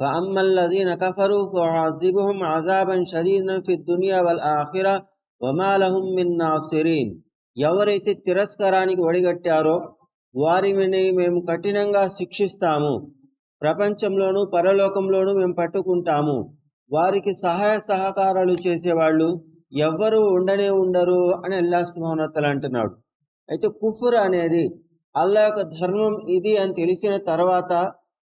فأما الذين كفروا فأعذبهم عذابا شديدا في الدنيا والآخرة وما لهم من ناصرين ఎవరైతే తిరస్కారానికి ఒడిగట్టారో వారిని మేము కఠినంగా శిక్షిస్తాము ప్రపంచంలోనూ పరలోకంలోనూ మేము పట్టుకుంటాము వారికి సహాయ సహకారాలు చేసేవాళ్ళు ఎవ్వరూ ఉండనే ఉండరు అని అల్లా సుమోనతలు అంటున్నాడు అయితే కుఫుర్ అనేది అల్లా యొక్క ధర్మం ఇది అని తెలిసిన తర్వాత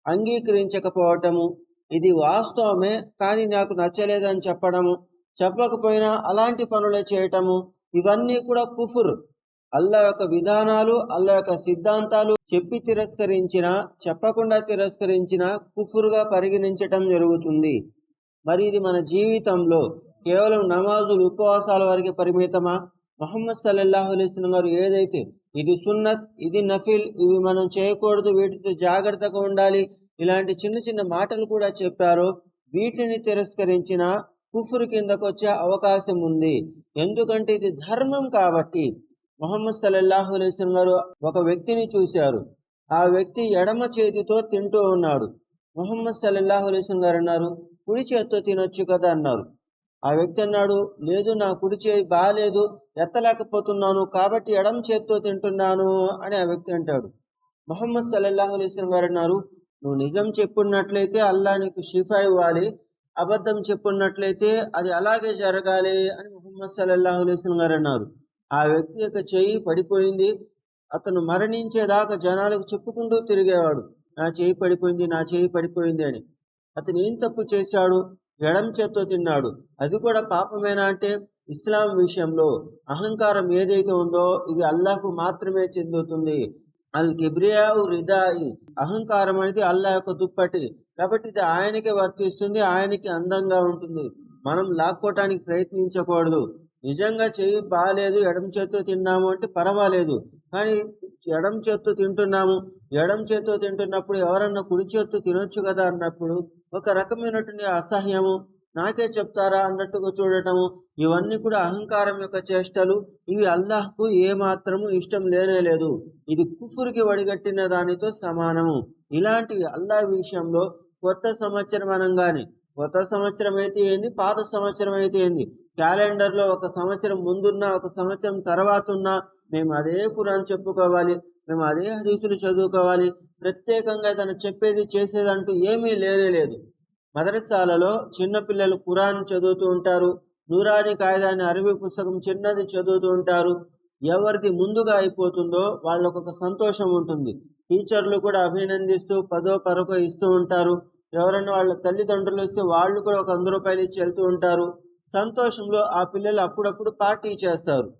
అంగీకరించకపోవటము ఇది వాస్తవమే కానీ నాకు నచ్చలేదని చెప్పడము చెప్పకపోయినా అలాంటి పనులే చేయటము ఇవన్నీ కూడా కుఫుర్. అల్లా యొక్క విధానాలు అల్లా యొక్క సిద్ధాంతాలు చెప్పి తిరస్కరించిన చెప్పకుండా తిరస్కరించిన కుఫురుగా పరిగణించటం జరుగుతుంది. మరి ఇది మన జీవితంలో కేవలం నమాజులు ఉపవాసాల వరకు పరిమితమా? మొహమ్మద్ సల్లల్లాహు అలైస్లం గారు ఏదైతే ఇది సున్నత్ ఇది నఫిల్ ఇవి మనం చేయకూడదు వీటితో జాగ్రత్తగా ఉండాలి ఇలాంటి చిన్న చిన్న మాటలు కూడా చెప్పారో. వీటిని తిరస్కరించిన కుఫురు కిందకు వచ్చే అవకాశం ఉంది. ఎందుకంటే ఇది ధర్మం కాబట్టి. మొహమ్మద్ సల్లల్లాహు అలైస్లం గారు ఒక వ్యక్తిని చూశారు. ఆ వ్యక్తి ఎడమ చేతితో తింటూ ఉన్నాడు. మొహమ్మద్ సల్లల్లాహు అలైస్లం గారు అన్నారు కుడి చేతితో తినొచ్చు కదా అన్నారు. ఆ వ్యక్తి అన్నాడు లేదు నా కుడి చేయి బాగాలేదు ఎత్తలేకపోతున్నాను కాబట్టి ఎడమ చేతితో తింటున్నాను అని ఆ వ్యక్తి అంటాడు. మొహమ్మద్ సల్లల్లాహు అలైస్లం గారు అన్నారు నువ్వు నిజం చెప్పున్నట్లయితే అల్లా నీకు షిఫా ఇవ్వాలి. అబద్ధం చెప్పున్నట్లయితే అది అలాగే జరగాలి అని ముహమ్మద్ సల్లల్లాహు అలైస్లం గారు అన్నారు. ఆ వ్యక్తి యొక్క చెయ్యి పడిపోయింది. అతను మరణించేదాకా జనాలకు చెప్పుకుంటూ తిరిగేవాడు. నా చేయి పడిపోయింది నా చేయి పడిపోయింది అని. అతను ఏం తప్పు చేశాడు? ఎడం చేత్తో తిన్నాడు. అది కూడా పాపమేనా అంటే ఇస్లాం విషయంలో అహంకారం ఏదైతే ఉందో ఇది అల్లాహకు మాత్రమే చెందుతుంది. అల్ కిబ్రియావు రిదాయి అహంకారం అనేది అల్లా యొక్క దుప్పటి. కాబట్టి ఇది ఆయనకే వర్తిస్తుంది ఆయనకి అందంగా ఉంటుంది. మనం లాక్కోవటానికి ప్రయత్నించకూడదు. నిజంగా చెయ్యి బాగాలేదు ఎడం చేత్తో తిన్నాము అంటే పర్వాలేదు. కానీ ఎడం చేత్తో తింటున్నాము ఎడం చేత్తో తింటున్నప్పుడు ఎవరన్నా కుడి చేత్తో తినొచ్చు కదా అన్నప్పుడు ఒక రకమైనటువంటి అసహ్యము నాకే చెప్తారా అన్నట్టుగా చూడటము ఇవన్నీ కూడా అహంకారం యొక్క చేష్టలు. ఇవి అల్లాహ్కు ఏమాత్రము ఇష్టం లేనే లేదు. ఇది కుఫురికి వడిగట్టిన దానితో సమానము. ఇలాంటివి అల్లాహ్ విషయంలో కొత్త సంవత్సరం అనగానే కొత్త సంవత్సరం అయితే ఏంది? పాత సంవత్సరం అయితే ఏంది? క్యాలెండర్లో ఒక సంవత్సరం ముందున్న ఒక సంవత్సరం తర్వాత ఉన్నా మేము అదే కురాన్ చెప్పుకోవాలి మేము అదే హరీసులు చదువుకోవాలి. ప్రత్యేకంగా తను చెప్పేది చేసేదంటూ ఏమీ లేనే లేదు. మదరసాలలో చిన్నపిల్లలు ఖురాన్ చదువుతూ ఉంటారు. నూరాని కాయదాని అరబీ పుస్తకం చిన్నది చదువుతూ ఉంటారు. ఎవరిది ముందుగా అయిపోతుందో వాళ్ళకు ఒక సంతోషం ఉంటుంది. టీచర్లు కూడా అభినందిస్తూ పదో పరకో ఇస్తూ ఉంటారు. ఎవరైనా వాళ్ళ తల్లిదండ్రులు వస్తే వాళ్ళు కూడా ఒక వంద రూపాయలు ఇచ్చి వెళ్తూ ఉంటారు. సంతోషంలో ఆ పిల్లలు అప్పుడప్పుడు పార్టీ చేస్తారు.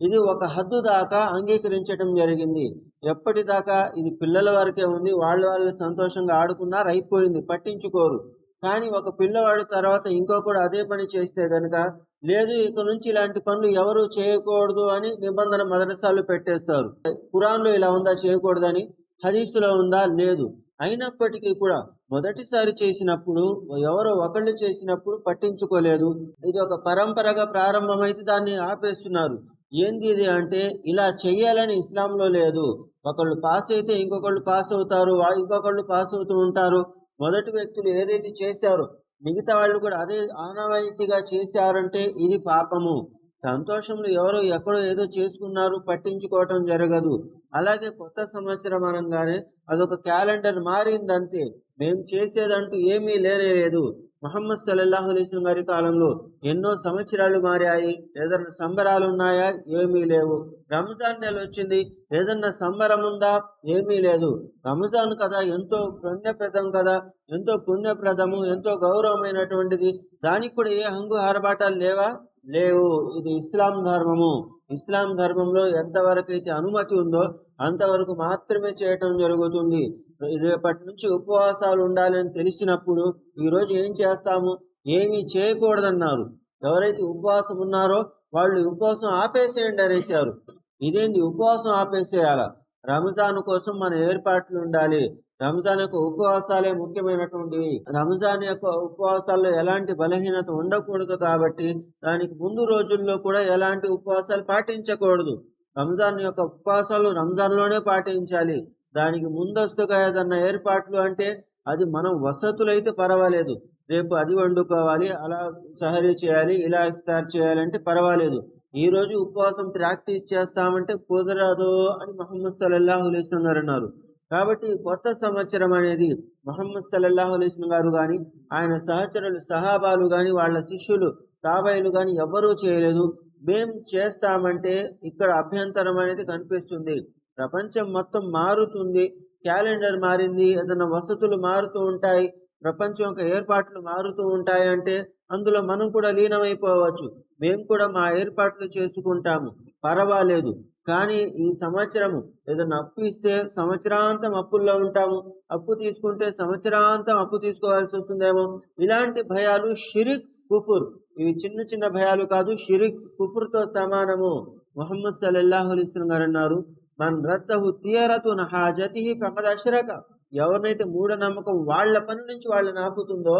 ఇది ఒక హద్దు దాకా అంగీకరించడం జరిగింది. ఎప్పటిదాకా ఇది పిల్లల వరకే ఉంది. వాళ్ళు వాళ్ళు సంతోషంగా ఆడుకున్నారు అయిపోయింది. పట్టించుకోరు. కానీ ఒక పిల్లవాడు తర్వాత ఇంకొకడు అదే పని చేస్తే గనక లేదు ఇక నుంచి ఇలాంటి పనులు ఎవరు చేయకూడదు అని నిబంధన మదరసాలు పెట్టేస్తారు. కురాన్లో ఇలా ఉందా చేయకూడదని? హదీసులో ఉందా? లేదు. అయినప్పటికీ కూడా మొదటిసారి చేసినప్పుడు ఎవరో ఒకళ్ళు చేసినప్పుడు పట్టించుకోలేదు. ఇది ఒక పరంపరగా ప్రారంభమైతే దాన్ని ఆపేస్తున్నారు. ఏంది ఇది అంటే ఇలా చెయ్యాలని ఇస్లాంలో లేదు. ఒకళ్ళు పాస్ అయితే ఇంకొకళ్ళు పాస్ అవుతారు ఇంకొకళ్ళు పాస్ అవుతూ ఉంటారు. మొదటి వ్యక్తులు ఏదైతే చేశారో మిగతా వాళ్ళు కూడా అదే ఆనవాయితీగా చేశారంటే ఇది పాపము. సంతోషంలో ఎవరో ఎక్కడో ఏదో చేసుకున్నారు పట్టించుకోవటం జరగదు. అలాగే కొత్త సంవత్సరం అనగానే అదొక క్యాలెండర్ మారిందంతే. మేము చేసేదంటూ ఏమీ లేనే లేదు. మహమ్మద్ సల్లల్లాహు అలైస్లం గారి కాలంలో ఎన్నో సంవత్సరాలు మారాయి. ఏదన్నా సంబరాలు ఉన్నాయా? ఏమీ లేవు. రంజాన్ నెల వచ్చింది. ఏదన్నా సంబరం ఉందా? ఏమీ లేదు. రంజాన్ కదా ఎంతో పుణ్యప్రదం కదా. ఎంతో పుణ్యప్రదము ఎంతో గౌరవమైనటువంటిది. దానికి కూడా ఏ హంగు ఆర్భాటాలు లేవా? లేవు. ఇది ఇస్లాం ధర్మము. ఇస్లాం ధర్మంలో ఎంతవరకు అయితే అనుమతి ఉందో అంతవరకు మాత్రమే చేయటం జరుగుతుంది. రేపటి నుంచి ఉపవాసాలు ఉండాలని తెలిసినప్పుడు ఈరోజు ఏం చేస్తాము? ఏమీ చేయకూడదన్నారు. ఎవరైతే ఉపవాసం ఉన్నారో వాళ్ళు ఉపవాసం ఆపేసేయండి అనేసారు ఇదేంటి ఉపవాసం ఆపేసేయాల? రంజాన్ కోసం మన ఏర్పాట్లు ఉండాలి. రంజాన్ యొక్క ఉపవాసాలే ముఖ్యమైనటువంటివి. రంజాన్ యొక్క ఉపవాసాల్లో ఎలాంటి బలహీనత ఉండకూడదు కాబట్టి దానికి ముందు రోజుల్లో కూడా ఎలాంటి ఉపవాసాలు పాటించకూడదు. రంజాన్ యొక్క ఉపవాసాలు రంజాన్లోనే పాటించాలి. దానికి ముందస్తుగా ఏదన్నా ఏర్పాట్లు అంటే అది మనం వసతులైతే పర్వాలేదు. రేపు అది వండుకోవాలి అలా సహరీ చేయాలి ఇలా ఇఫ్తార్ చేయాలంటే పర్వాలేదు. ఈరోజు ఉపవాసం ప్రాక్టీస్ చేస్తామంటే కుదరదు అని మహమ్మద్ సల్లల్లాహు అలైస్లం గారు అన్నారు. కాబట్టి కొత్త సంవత్సరం అనేది మహమ్మద్ సల్లల్లాహు అలైస్లం గారు కానీ ఆయన సహచరులు సహాబాలు కానీ వాళ్ళ శిష్యులు తాబాయిలు కానీ ఎవ్వరూ చేయలేదు. మేం చేస్తామంటే ఇక్కడ అభ్యంతరం అనేది కనిపిస్తుంది. ప్రపంచం మొత్తం మారుతుంది క్యాలెండర్ మారింది ఏదైనా వసతులు మారుతూ ఉంటాయి ప్రపంచం యొక్క ఏర్పాట్లు మారుతూ ఉంటాయి అంటే అందులో మనం కూడా లీనమైపోవచ్చు. మేము కూడా మా ఏర్పాట్లు చేసుకుంటాము. పర్వాలేదు. కానీ ఈ సంవత్సరము ఏదైనా అప్పు ఇస్తే సంవత్సరాంతం అప్పుల్లో ఉంటాము. అప్పు తీసుకుంటే సంవత్సరాంతం అప్పు తీసుకోవాల్సి వస్తుందేమో? ఇలాంటి భయాలు షిరిక్ కుఫుర్. ఇవి చిన్న చిన్న భయాలు కాదు షిరిక్ కుఫుర్తో సమానము. మొహమ్మద్ సల్లల్లాహు అలైస్లం గారు అన్నారు మన రద్దహు తీయరతు నహాజతి ఫకద్ అష్రక. ఎవరినైతే మూఢనమ్మకం వాళ్ళ పని నుంచి వాళ్ళని ఆపుతుందో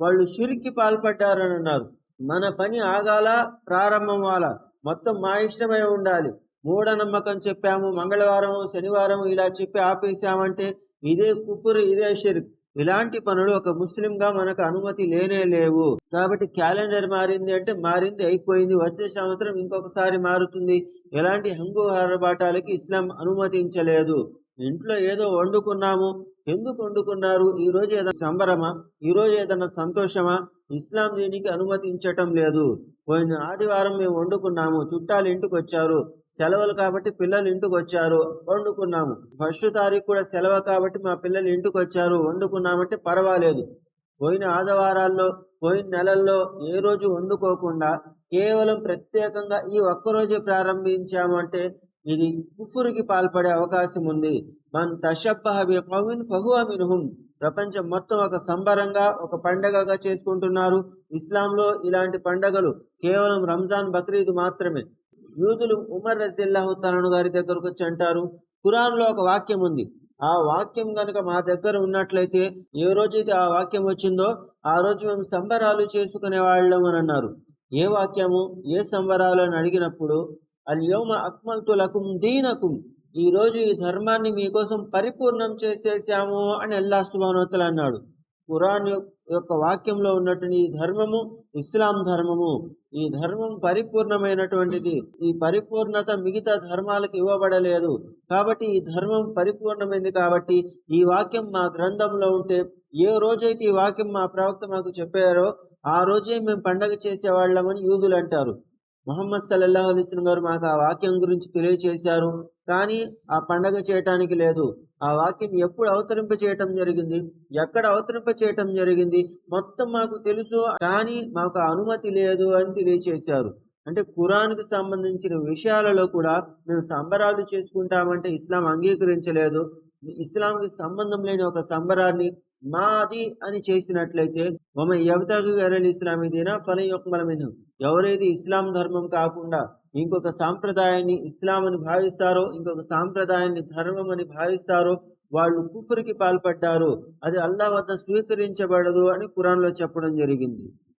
వాళ్ళు షిరికి పాల్పడ్డారని అన్నారు. మన పని ఆగాల ప్రారంభం వాల మొత్తం మా ఇష్టమై ఉండాలి. మూఢనమ్మకం చెప్పాము మంగళవారం శనివారం ఇలా చెప్పి ఆపేసామంటే ఇదే కుఫుర్ ఇదే షిర్క్. ఇలాంటి పనులు ఒక ముస్లింగా మనకు అనుమతి లేనే లేవు. కాబట్టి క్యాలెండర్ మారింది అంటే మారింది అయిపోయింది. వచ్చే సంవత్సరం ఇంకొకసారి మారుతుంది. ఎలాంటి హంగు ఆరబాటాలకి ఇస్లాం అనుమతించలేదు. ఇంట్లో ఏదో వండుకున్నాము. ఎందుకు వండుకున్నారు? ఈ రోజు ఏదైనా సంబరమా? ఈ రోజు ఏదైనా సంతోషమా? ఇస్లాం దీనికి అనుమతించటం లేదు. పోయిన ఆదివారం మేము వండుకున్నాము. చుట్టాలు ఇంటికి వచ్చారు సెలవులు కాబట్టి పిల్లలు ఇంటికి వచ్చారు వండుకున్నాము. ఫస్ట్ తారీఖు కూడా సెలవు కాబట్టి మా పిల్లలు ఇంటికి వచ్చారు వండుకున్నామంటే పర్వాలేదు. పోయిన ఆదివారాల్లో పోయిన నెలల్లో ఏ రోజు వండుకోకుండా కేవలం ప్రత్యేకంగా ఈ ఒక్కరోజే ప్రారంభించాము అంటే ఇది కుఫురికి పాల్పడే అవకాశం ఉంది. మన్ తషబ్బహ బికౌమిన్ ఫహువ మిన్హుం ప్రపంచం మొత్తం ఒక సంబరంగా ఒక పండగగా చేసుకుంటున్నారు. ఇస్లాంలో ఇలాంటి పండగలు కేవలం రంజాన్ బక్రీద్ మాత్రమే. యూదులు ఉమర్ రజిల్లాహు తలను గారి దగ్గరకు వచ్చి అంటారు ఖురాన్లో ఒక వాక్యం ఉంది. ఆ వాక్యం కనుక మా దగ్గర ఉన్నట్లయితే ఏ రోజైతే ఆ వాక్యం వచ్చిందో ఆ రోజు మేము సంబరాలు చేసుకునే వాళ్ళం అని అన్నారు. ఏ వాక్యము? ఏ సంబరాలు అని అడిగినప్పుడు అల్యోమ అక్మల్తు లకుం దీనకుం. ఈ రోజు ఈ ధర్మాన్ని మీకోసం పరిపూర్ణం చేసేసాము అని అల్లా సుబానోతలు అన్నాడు. ఖురాన్ యొక్క వాక్యంలో ఉన్నటువంటి ఈ ధర్మము ఇస్లాం ధర్మము. ఈ ధర్మం పరిపూర్ణమైనటువంటిది. ఈ పరిపూర్ణత మిగతా ధర్మాలకు ఇవ్వబడలేదు. కాబట్టి ఈ ధర్మం పరిపూర్ణమైంది కాబట్టి ఈ వాక్యం మా గ్రంథంలో ఉంటే ఏ రోజైతే ఈ వాక్యం మా ప్రవక్త మాకు చెప్పారో ఆ రోజే మేము పండగ చేసేవాళ్ళమని యూదులు అంటారు మొహమ్మద్ సల్లల్లాహు అలైస్లం గారు మాకు ఆ వాక్యం గురించి తెలియచేశారు. కానీ ఆ పండగ చేయటానికి లేదు. ఆ వాక్యం ఎప్పుడు అవతరింప చేయటం జరిగింది? ఎక్కడ అవతరింప చేయటం జరిగింది? మొత్తం మాకు తెలుసు. కానీ మాకు ఆ అనుమతి లేదు అని తెలియచేశారు. అంటే కురాన్కి సంబంధించిన విషయాలలో కూడా మేము సంబరాలు చేసుకుంటామంటే ఇస్లాం అంగీకరించలేదు. ఇస్లాంకి సంబంధం లేని ఒక సంబరాన్ని మాది అని చేసినట్లయితే మమ ఎవతగు గరల్ ఇస్లామీ దీనా ఫల యొక్కమలమైన ఎవరైతే ఇస్లాం ధర్మం కాకుండా ఇంకొక సాంప్రదాయాన్ని ఇస్లాం అని భావిస్తారో ఇంకొక సాంప్రదాయాన్ని ధర్మం అని భావిస్తారో వాళ్ళు కుఫురికి పాల్పడ్డారు. అది అల్లా వద్ద స్వీకరించబడదు అని కురాన్లో చెప్పడం జరిగింది.